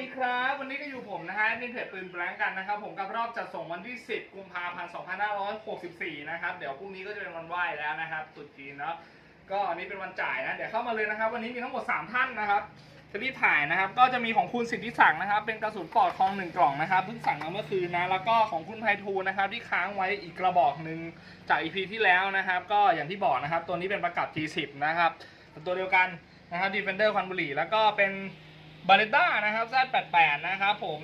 วัสดีครับ วันนี้ก็อยู่ผมนะฮะมินเพจปืนแบล็งกันนะครับ ผมกับรอบจัดส่งวันที่ 10 กุมภาพันธ์ 2564 นะครับ เดี๋ยวพรุ่งนี้ก็จะเป็นวันไหว้แล้วนะครับตรุษจีนเนาะก็อันนี้เป็นวันจ่ายนะ เดี๋ยวเข้ามาเลยนะครับ วันนี้มีทั้งหมด 3 ท่านนะครับจะรีบถ่ายนะครับ ก็จะมีของคุณสิทธิศักดิ์นะครับ เป็นกระสุนปลอดทองหนึ่งกล่องนะครับเพิ่งสั่งมาเมื่อคืนนะ แล้วก็ของคุณไพฑูรย์นะครับ ที่ค้างไว้อีกกระบอกหนึ่งจาก EP ที่แล้วนะครับ ก็อย่างที่บอกนะครับ ตัวนี้เป็นประกับ G10 นะครับตัวเดียวกันนะครับ Defender ควันบุหรี่แล้วก็เป็น บาเลต้านะครับ Z88 นะครับผม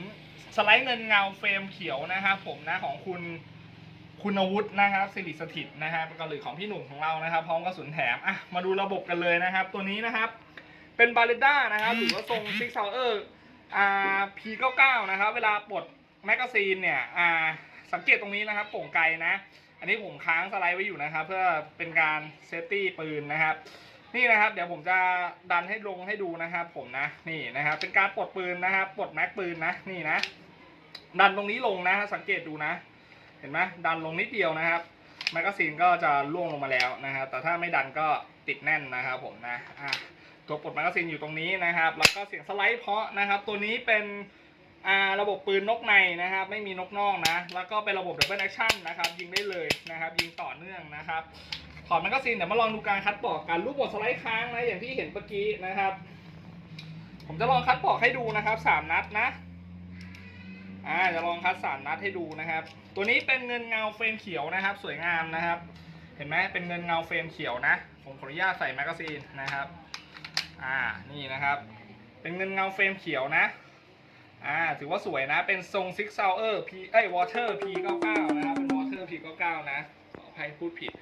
สไลด์เงินเงาเฟรมเขียวนะครับผมนะของคุณคุณวุฒินะครับสิริสถิตนะครับก็หรือของพี่หนุ่มของเรานะครับ พร้อมกระสุนแถมอะมาดูระบบกันเลยนะครับ ตัวนี้นะครับ เป็นบาเลต้านะครับหรือว่าทรงซิกซาวเออร์อ่า P99 นะครับ เวลาปลดแมกกาซีนเนี่ยอ่าสังเกตตรงนี้นะครับโป่งไกลนะ อันนี้ผมค้างสไลด์ไว้อยู่นะครับ เพื่อเป็นการเซฟตี้ปืนนะครับ นี่นะครับ เดี๋ยวผมจะดันให้ลงให้ดูนะครับ ผมนะนี่นะครับ เป็นการปลดปืนนะครับปลดแม็กปืนนะนี่นะ ดันตรงนี้ลงนะ สังเกตดูนะ เห็นไหมดันลงนิดเดียวนะครับแมกกาซีนก็จะล่วงลงมาแล้วนะครับ แต่ถ้าไม่ดันก็ติดแน่นนะครับผมนะอะตัวปลดแมกกาซีนอยู่ตรงนี้นะครับ แล้วก็เสียงสไลด์เพาะนะครับ ตัวนี้เป็นระบบปืนนกในนะครับ ไม่มีนกนอกนะ แล้วก็เป็นระบบดับเบิลแอคชั่นนะครับ ยิงได้เลยนะครับ ยิงต่อเนื่องนะครับ ถอดแมกกาซีนเดี๋ยวมาลองดูการคัดปอกกันรูปบทสไลด์ค้างนะอย่างที่เห็นเมื่อกี้นะครับ ผมจะลองคัดปอกให้ดูนะครับสามนัดนะอ่าจะลองคัดสามนัดให้ดูนะครับ ตัวนี้เป็นเงินเงาเฟรมเขียวนะครับ สวยงามนะครับ เห็นไหมเป็นเงินเงาเฟรมเขียวนะ ผมขออนุญาตใส่แมกกาซีนนะครับอ่านี่นะครับ เป็นเงินเงาเฟรมเขียวนะอ่าถือว่าสวยนะเป็นทรงซิกซาวเออร์พีเอ้ยวอเตอร์พีเก้าเก้านะครับเป็นวอเตอร์พีเก้าเก้านะขออภัยพูดผิด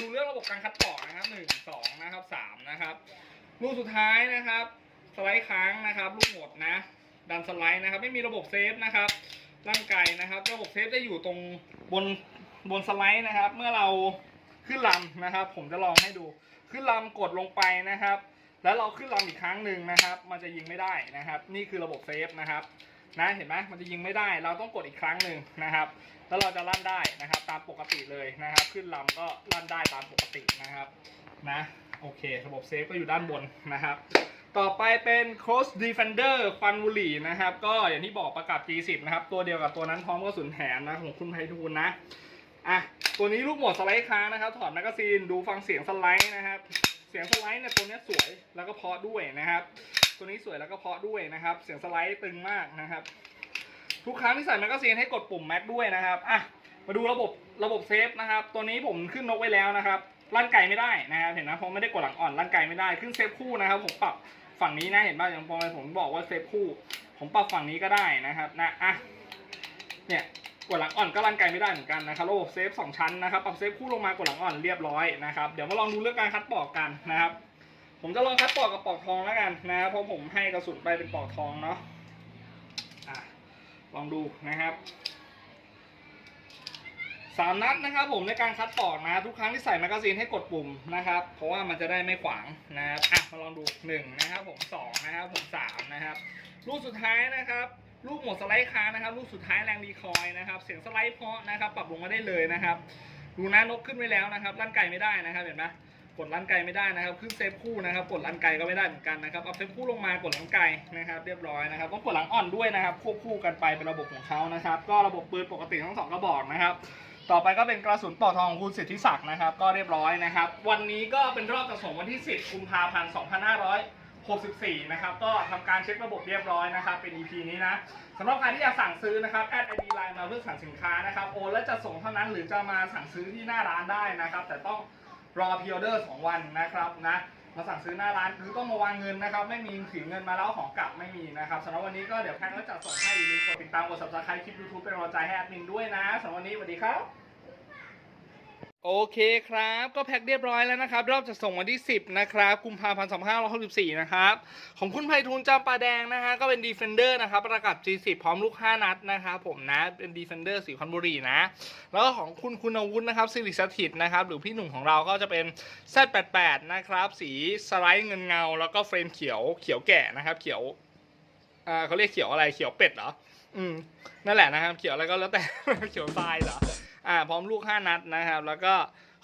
ดูเรื่องระบบการคัดปอนะครับหนึ่งสองนะครับสามนะครับลูกสุดท้ายนะครับ สไลด์ค้างนะครับลูกหมดนะ ดันสไลด์นะครับ ไม่มีระบบเซฟนะครับร่างกายนะครับ ระบบเซฟจะอยู่ตรงบนบนสไลด์นะครับ เมื่อเราขึ้นลำนะครับ ผมจะลองให้ดูขึ้นลำกดลงไปนะครับ แล้วเราขึ้นลำอีกครั้งหนึ่งนะครับ มันจะยิงไม่ได้นะครับ นี่คือระบบเซฟนะครับ นะเห็นไหมมันจะยิงไม่ได้ เราต้องกดอีกครั้งหนึ่งนะครับ แล้วเราจะลั่นได้นะครับ ตามปกติเลยนะครับ ขึ้นลำก็ลั่นได้ตามปกตินะครับนะโอเค ระบบเซฟก็อยู่ด้านบนนะครับ ต่อไปเป็น Cross Defender ควันบุหรี่นะครับ ก็อย่างที่บอกประกับ G10 นะครับ ตัวเดียวกับตัวนั้นพร้อมกระสุนแถมนะของคุณไพฑูรย์นะอะตัวนี้ลูกหมดสไลด์ค้างนะครับ ถอดแมกกาซีนดูฟังเสียงสไลด์นะครับ เสียงสไลด์เนี่ยตัวนี้สวยแล้วก็เพราะด้วยนะครับ ตัวนี้สวยแล้วก็เพาะด้วยนะครับ เสียงสไลด์ตึงมากนะครับ ทุกครั้งที่ใส่แมกกาซีนให้กดปุ่มแม็กด้วยนะครับอะมาดูระบบระบบเซฟนะครับ ตัวนี้ผมขึ้นนกไว้แล้วนะครับลั่นไกไม่ได้นะครับเห็นนะเพราะไม่ได้กดหลังอ่อนลั่นไกไม่ได้ขึ้นเซฟคู่นะครับผมปรับฝั่งนี้นะเห็นป่ะอย่างพอผมบอกว่าเซฟคู่ ผมปรับฝั่งนี้ก็ได้นะครับนะอะเนี่ยกดหลังอ่อนก็ลั่นไกไม่ได้เหมือนกันนะครับระบบเซฟสองชั้นนะครับปรับเซฟคู่ลงมากดหลังอ่อนเรียบร้อยนะครับเดี๋ยวมาลองดูเรื่องการคัดปอกกันนะครับ ผมจะลองคัดปอกกับปอกทองแล้วกันนะครับเพราะผมให้กระสุนไปเป็นปอกทองเนาะอะลองดูนะครับสามนัดนะครับผมในการคัดปอกนะ ทุกครั้งที่ใส่แมกกาซีนให้กดปุ่มนะครับ เพราะว่ามันจะได้ไม่ขวางนะครับอะมาลองดูหนึ่งนะครับผมสองนะครับผมสามนะครับลูกสุดท้ายนะครับลูกหมดสไลด์ค้างนะครับลูกสุดท้ายแรงรีคอยนะครับเสียงสไลด์เพาะนะครับ ปรับลงมาได้เลยนะครับ ดูนะนกขึ้นไว้แล้วนะครับลั่นไกไม่ได้นะครับเห็นไหม กดลั่นไกไม่ได้นะครับ ขึ้นเซฟคู่นะครับ กดลั่นไกก็ไม่ได้เหมือนกันนะครับ เอาเซฟคู่ลงมากดลั่นไกนะครับ เรียบร้อยนะครับต้องกดหลังอ่อนด้วยนะครับ ควบคู่กันไปเป็นระบบของเขานะครับ ก็ระบบปืนปกติทั้งสองกระบอกนะครับ ต่อไปก็เป็นกระสุนปลอกทองของคุณสิทธิศักดิ์นะครับ ก็เรียบร้อยนะครับ วันนี้ก็เป็นรอบจัดส่งวันที่ 10กุมภาพันธ์2564 นะครับ ก็ทำการเช็คระบบเรียบร้อยนะครับ เป็น EP นี้นะสำหรับใครที่อยากสั่งซื้อนะครับ แอดไอดีไลน์มาเพื่อสั่งสินค้านะครับ โอนแล้วจะส่งเท่านั้นหรือจะมาสั่งซื้อที่หน้าร้านได้นะครับ แต่ต้อง รอพิออเดอร์2วันนะครับนะมาสั่งซื้อหน้าร้านคือต้องมาวางเงินนะครับ ไม่มีถือเงินมาแล้วของกลับไม่มีนะครับสำหรับวันนี้ก็เดี๋ยวแพงแล้วจัดส่งให้อย่าลืมกดติดตามกด subscribe คลิป YouTube เป็นกำลังใจให้แอดมินด้วยนะสำหรับวันนี้สวัสดีครับ โอเคครับ ก็แพ็คเรียบร้อยแล้วนะครับ รอบจะส่งวันที่ 10 นะครับกุมภาพันธ์2564 นะครับ ของคุณไพฑูรย์จำปาแดงนะฮะก็เป็น Defender นะครับ ประกับ G10 พร้อมลูก 5 นัดนะครับผมนะ เป็น Defender สีคอนบุรีนะ แล้วก็ของคุณคุณอวุฒินะครับสิริสถิตนะครับ หรือพี่หนุ่มของเราก็จะเป็น Z88 นะครับ สีสไลด์เงินเงา แล้วก็เฟรมเขียวเขียวแก่นะครับ เขียวอ่าเขาเรียกเขียวอะไรเขียวเป็ดเหรออืมนั่นแหละนะครับเขียวอะไรก็แล้วแต่เขียวทรายเหรอ อ่าพร้อมลูก 5 นัดนะครับ แล้วก็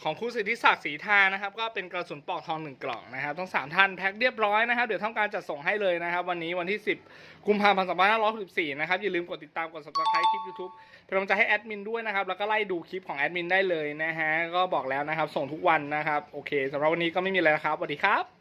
ของคุณสิทธิศักดิ์ศรีทานะครับ ก็เป็นกระสุนปอกทองหนึ่งกล่องนะครับทั้งสามท่านแพ็คเรียบร้อยนะครับ เดี๋ยวทำการจัดส่งให้เลยนะครับ วันนี้วันที่ 10 กุมภาพันธ์2564นะครับ อย่าลืมกดติดตามกด subscribe คลิป YouTube เป็นกำลังใจให้แอดมินด้วยนะครับ แล้วก็ไล่ดูคลิปของแอดมินได้เลยนะฮะ ก็บอกแล้วนะครับ ส่งทุกวันนะครับ โอเคสำหรับวันนี้ก็ไม่มีอะไรแล้วครับสวัสดีครับ